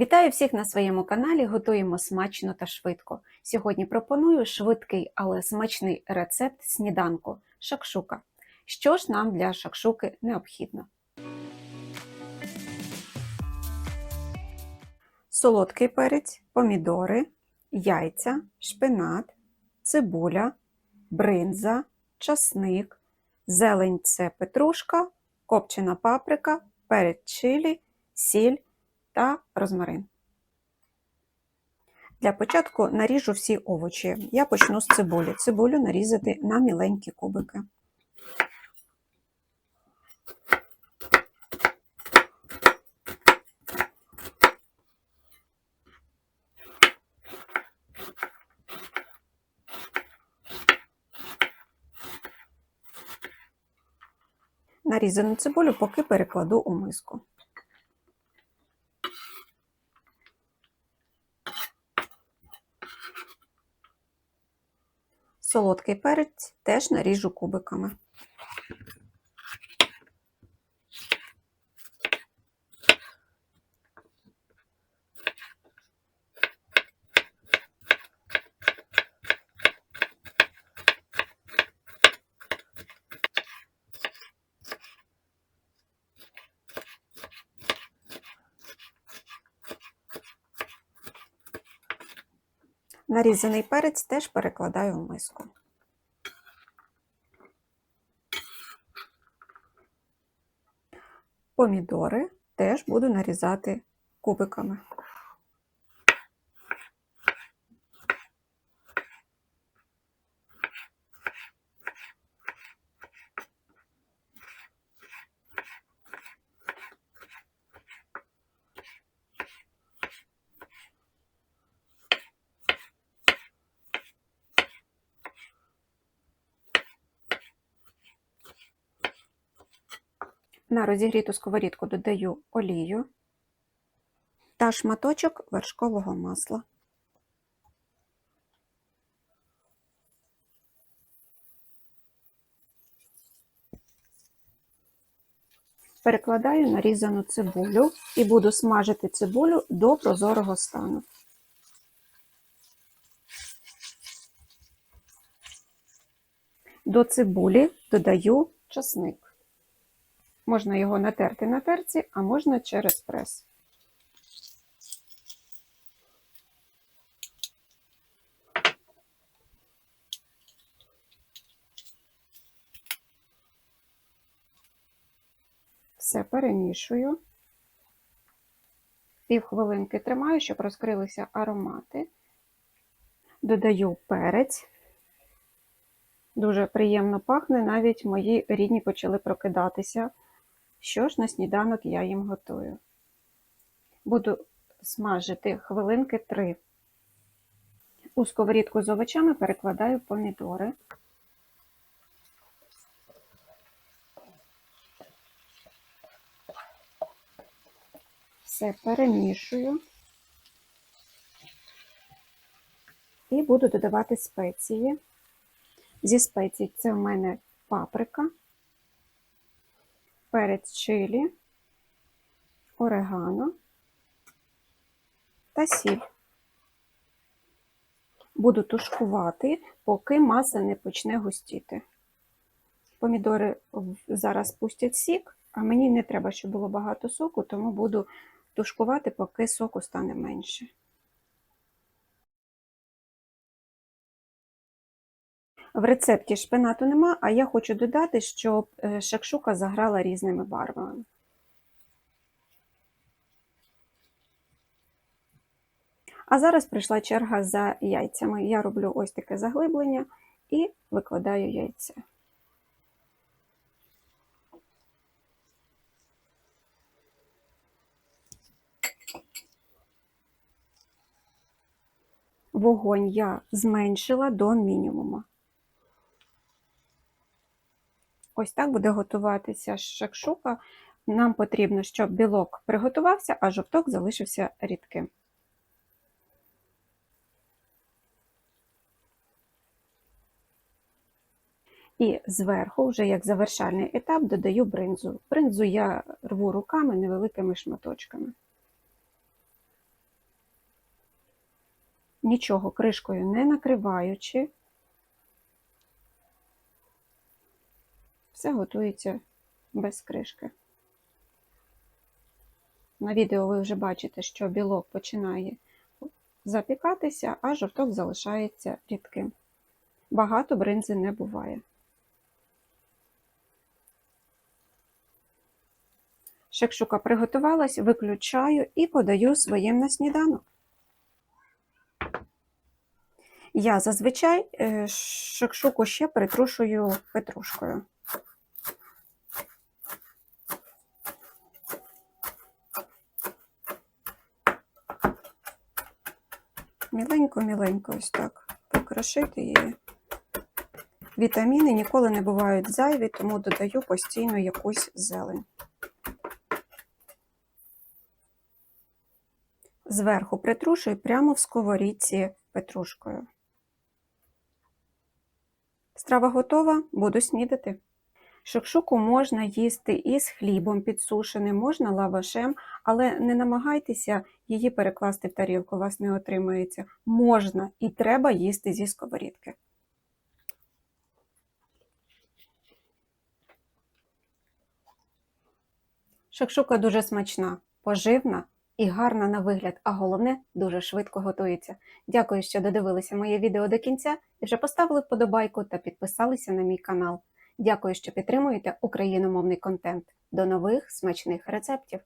Вітаю всіх на своєму каналі. Готуємо смачно та швидко. Сьогодні пропоную швидкий, але смачний рецепт сніданку шакшука. Що ж нам для шакшуки необхідно? Солодкий перець, помідори, яйця, шпинат, цибуля, бринза, часник, зелень це петрушка, копчена паприка, перець чилі, сіль та розмарин. Для початку наріжу всі овочі. Я почну з цибулі. Цибулю нарізати на міленькі кубики. Нарізану цибулю поки перекладу у миску. Солодкий перець теж наріжу кубиками. Нарізаний перець теж перекладаю в миску. Помідори теж буду нарізати кубиками. На розігріту сковорідку додаю олію та шматочок вершкового масла. Перекладаю нарізану цибулю і буду смажити цибулю до прозорого стану. До цибулі додаю часник. Можна його натерти на терці, а можна через прес. Все перемішую. Півхвилинки тримаю, щоб розкрилися аромати. Додаю перець. Дуже приємно пахне, навіть мої рідні почали прокидатися. Що ж на сніданок я їм готую? Буду смажити хвилинки 3. У сковорідку з овочами перекладаю помідори. Все перемішую. І буду додавати спеції. Зі спецій це в мене паприка, перець чилі, орегано та сіль. Буду тушкувати, поки маса не почне густіти. Помідори зараз пустять сік, а мені не треба, щоб було багато соку, тому буду тушкувати, поки соку стане менше. В рецепті шпинату нема, а я хочу додати, щоб шакшука заграла різними барвами. А зараз прийшла черга за яйцями. Я роблю ось таке заглиблення і викладаю яйця. Вогонь я зменшила до мінімуму. Ось так буде готуватися шакшука. Нам потрібно, щоб білок приготувався, а жовток залишився рідким. І зверху, вже як завершальний етап, додаю бринзу. Бринзу я рву руками невеликими шматочками. нічого кришкою не накриваючи. Все готується без кришки. На відео ви вже бачите, що білок починає запікатися, а жовток залишається рідким. Багато бринзи не буває. Шекшука приготувалась, виключаю і подаю своїм на сніданок. Я зазвичай е, шекшуку ще притрушую петрушкою. Міленько-міленько ось так покрошити її. Вітаміни ніколи не бувають зайві, тому додаю постійно якусь зелень. Зверху притрушую прямо в сковорідці петрушкою. Страва готова, буду снідати. Шакшуку можна їсти із хлібом підсушеним, можна лавашем, але не намагайтеся її перекласти в тарілку, у вас не отримається. Можна і треба їсти зі сковорідки. Шакшука дуже смачна, поживна і гарна на вигляд, а головне дуже швидко готується. Дякую, що додивилися моє відео до кінця і вже поставили вподобайку та підписалися на мій канал. Дякую, що підтримуєте україномовний контент. До нових смачних рецептів!